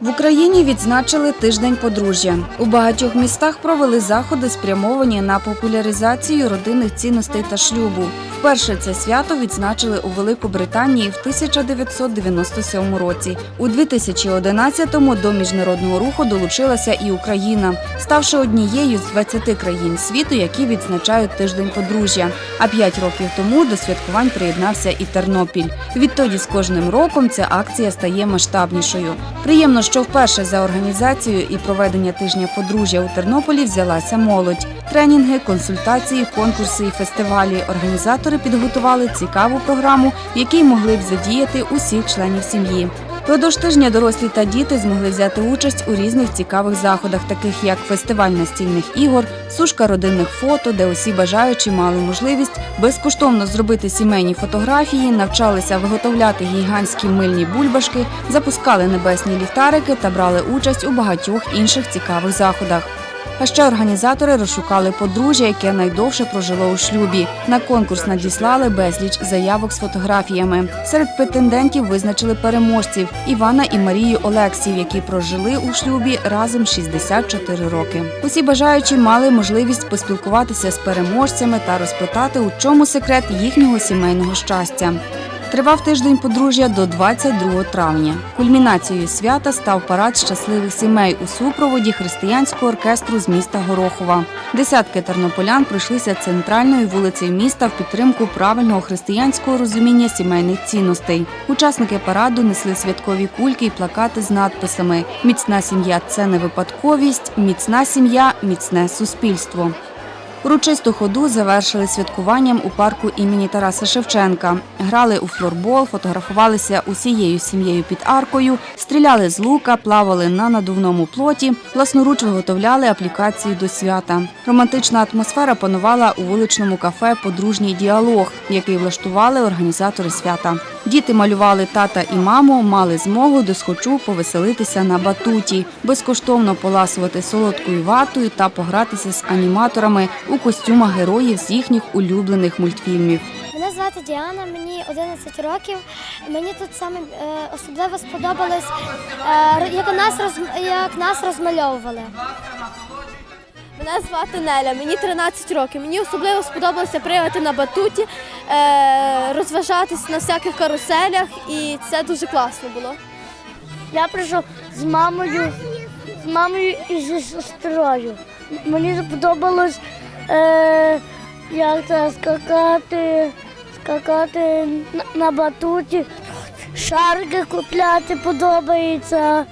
В Україні відзначили тиждень подружжя. У багатьох містах провели заходи, спрямовані на популяризацію родинних цінностей та шлюбу. Вперше це свято відзначили у Великобританії в 1997 році. У 2011-му до міжнародного руху долучилася і Україна, ставши однією з 20 країн світу, які відзначають тиждень подружжя. А п'ять років тому до святкувань приєднався і Тернопіль. Відтоді з кожним роком ця акція стає масштабнішою. Приємно, що вперше за організацію і проведення тижня подружжя у Тернополі взялася молодь. Тренінги, консультації, конкурси і фестивалі. Організатори підготували цікаву програму, в якій могли б задіяти усіх членів сім'ї. Продовж тижня дорослі та діти змогли взяти участь у різних цікавих заходах, таких як фестиваль настільних ігор, сушка родинних фото, де усі бажаючі мали можливість безкоштовно зробити сімейні фотографії, навчалися виготовляти гігантські мильні бульбашки, запускали небесні ліхтарики та брали участь у багатьох інших цікавих заходах. А ще організатори розшукали подружжя, яке найдовше прожило у шлюбі. На конкурс надіслали безліч заявок з фотографіями. Серед претендентів визначили переможців Івана і Марію Олексів, які прожили у шлюбі разом 64 роки. Усі бажаючі мали можливість поспілкуватися з переможцями та розпитати, у чому секрет їхнього сімейного щастя. Тривав тиждень подружжя до 22 травня. Кульмінацією свята став парад щасливих сімей у супроводі християнського оркестру з міста Горохова. Десятки тернополян пройшлися центральною вулицею міста в підтримку правильного християнського розуміння сімейних цінностей. Учасники параду несли святкові кульки і плакати з надписами Міцна сім'я це не випадковість, міцна сім'я міцне суспільство. Урочисту ходу завершили святкуванням у парку імені Тараса Шевченка. Грали у флорбол, фотографувалися усією сім'єю під аркою, стріляли з лука, плавали на надувному плоті, власноруч виготовляли аплікації до свята. Романтична атмосфера панувала у вуличному кафе Подружній діалог, який влаштували організатори свята. Діти малювали тата і маму, мали змогу досхочу повеселитися на батуті, безкоштовно поласувати солодкою ватою та погратися з аніматорами у костюмах героїв з їхніх улюблених мультфільмів. Мене звати Діана, мені 11 років. Мені тут саме е, особливо сподобалось, е, як нас як нас розмальовували. Мене звати Неля, мені 13 років. Мені особливо сподобалося приїхати на батуті, е, розважатись на всяких каруселях, і це дуже класно було. Я прийшов з мамою, з мамою і зі сестрою. Мені сподобалось, е, як це скакати, скакати на батуті, шарики купляти подобається.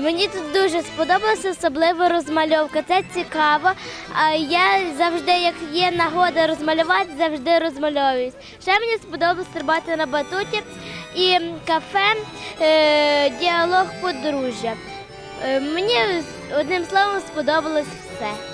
Мені тут дуже сподобалася особливо розмальовка. Це цікаво. А я завжди, як є нагода розмалювати, завжди розмальовуюсь. Ще мені сподобалось стрибати на батуті і кафе е, діалог подружжя. Е, мені одним словом сподобалось.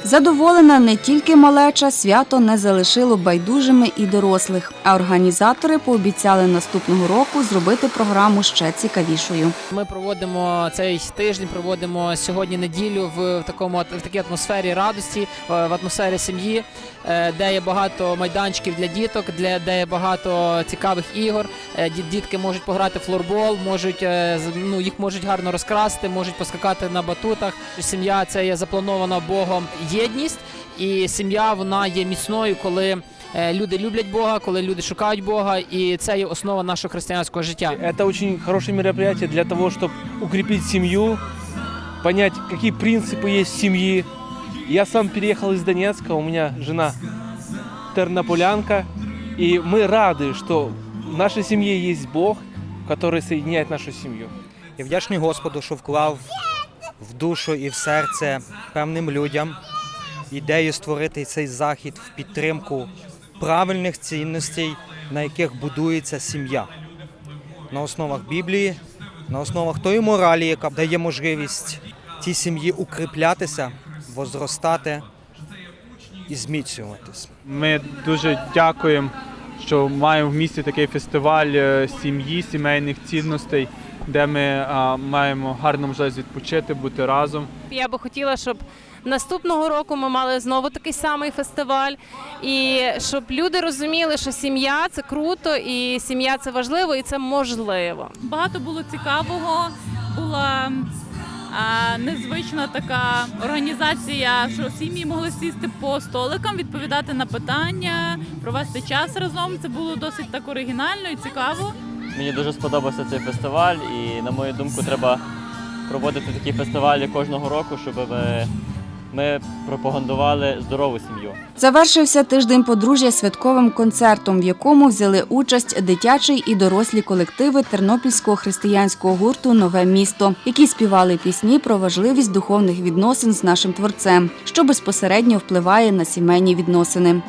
Задоволена не тільки малеча, свято не залишило байдужими і дорослих. А організатори пообіцяли наступного року зробити програму ще цікавішою. Ми проводимо цей тиждень, проводимо сьогодні неділю в такому в такій атмосфері радості, е, в атмосфері сім'ї, е, де є багато майданчиків для діток, для де є багато цікавих ігор. Е, Дітки можуть пограти в флорбол, можуть з- ну їх можуть гарно розкрасти, можуть поскакати на батутах. Сім'я це є запланована Богом єдність, і сім'я вона є міцною, коли. е, Люди люблять Бога, коли люди шукають Бога, і це є основа нашого християнського життя. Это очень хорошее мероприятие для того, чтобы укрепить семью, понять, какие принципы есть в семьи. Я сам переехал из Донецка, у меня жена тернополянка, и мы рады, что в нашей семье есть Бог, который соединяет нашу семью. Я вдячний Господу, що вклав в душу і в серце певним людям ідею створити цей захід в підтримку правильних цінностей, на яких будується сім'я. На основах Біблії, на основах тої моралі, яка дає можливість цій сім'ї укріплятися, возростати і зміцнюватись. Ми дуже дякуємо, що маємо в місті такий фестиваль е, сім'ї, сімейних цінностей, де ми а, маємо гарну можливість відпочити, бути разом. Я би хотіла, щоб наступного року ми мали знову такий самий фестиваль, і щоб люди розуміли, що сім'я це круто, і сім'я це важливо, і це можливо. Багато було цікавого, була а, незвична така організація, що сім'ї могли сісти по столикам, відповідати на питання, провести час разом. Це було досить так оригінально і цікаво. Мені дуже сподобався цей фестиваль, і на мою думку, треба проводити такі фестивалі кожного року, щоб ми, ми пропагандували здорову сім'ю. Завершився тиждень подружжя святковим концертом, в якому взяли участь дитячий і дорослі колективи тернопільського християнського гурту Нове місто, які співали пісні про важливість духовних відносин з нашим творцем, що безпосередньо впливає на сімейні відносини.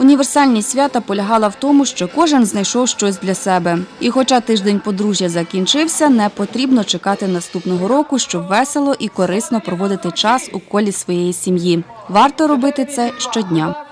Універсальність свята полягала в тому, що кожен знайшов щось для себе. І хоча тиждень подружжя закінчився, не потрібно чекати наступного року, щоб весело і корисно проводити час у колі своєї сім'ї. Варто робити це щодня.